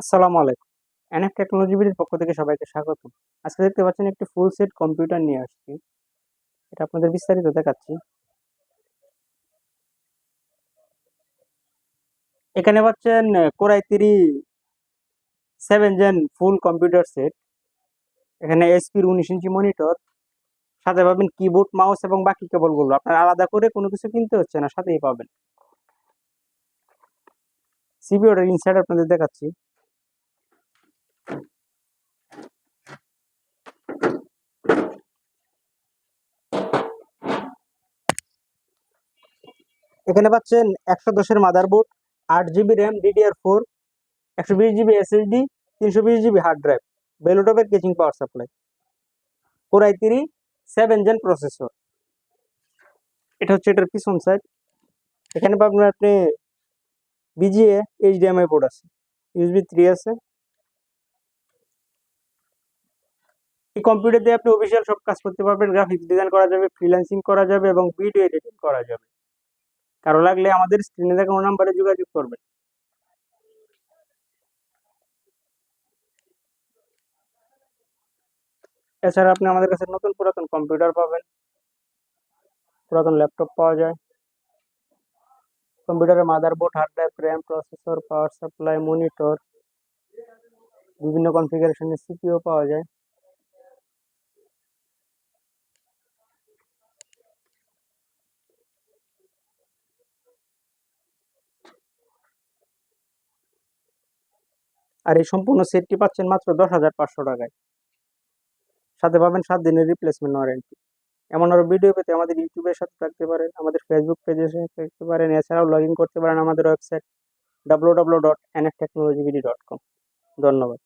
আসসালামু আলাইকুম। NF technology বিডির পক্ষ থেকে সবাইকে স্বাগত। আজকে দেখতে পাচ্ছেন একটি ফুল সেট কম্পিউটার নিয়ে আসছি। এটা আপনাদের বিস্তারিত দেখাচ্ছি। এখানে পাচ্ছেন core i three seven gen full computer set এখানে এসপির উনিশ ইঞ্চি মনিটর সাথে পাবেন কিবোর্ড মাউস এবং বাকি কেবলগুলো। আপনার আলাদা করে কোনো কিছু কিনতে হচ্ছে না, সাথেই পাবেন। সিপিওটার ইনসাইড আপনাদের দেখাচ্ছি। এখানে পাচ্ছেন একশো দশের মাদারবোর্ড আট জিবি র্যাম ডিডিআর ফোর একশো বিশ জিবি এসএসডি তিনশো বিশ GB hard drive বেলোটপের casing power supply core i three seven gen processor এটা হচ্ছে এটার পিছন সাইড এখানে পাবেন আপনি বিজিএ এইচডিএমআই বোর্ড আছে ইউএসবি থ্রি আছে। এই কম্পিউটার দিয়ে আপনি অফিসিয়াল সব কাজ করতে পারবেন গ্রাফিক্স ডিজাইন করা যাবে ফ্রিল্যান্সিং করা যাবে এবং ভিডিও এডিটিং করা যাবে। কারও লাগলে আমাদের স্ক্রিনে দেখানো নাম্বারে যোগাযোগ করবেন। এছাড়া আপনি আমাদের কাছে নতুন পুরাতন কম্পিউটার পাবেন। পুরাতন ল্যাপটপ পাওয়া যায়। কম্পিউটারের motherboard hard drive RAM processor power supply monitor বিভিন্ন কনফিগারেশনের সিপিও পাওয়া যায়। আর এই সম্পূর্ণ সেটটি পাচ্ছেন মাত্র দশ হাজার পাঁচশো টাকায়। সাথে পাবেন সাত দিনের রিপ্লেসমেন্ট ওয়ারেন্টি এমন আরও ভিডিও পেতে আমাদের ইউটিউবের সাথে থাকতে পারেন, আমাদের ফেসবুক পেজের সাথে থাকতে পারেন, এছাড়াও লগ ইন করতে পারেন আমাদের website W W dot N F technology dot com ধন্যবাদ।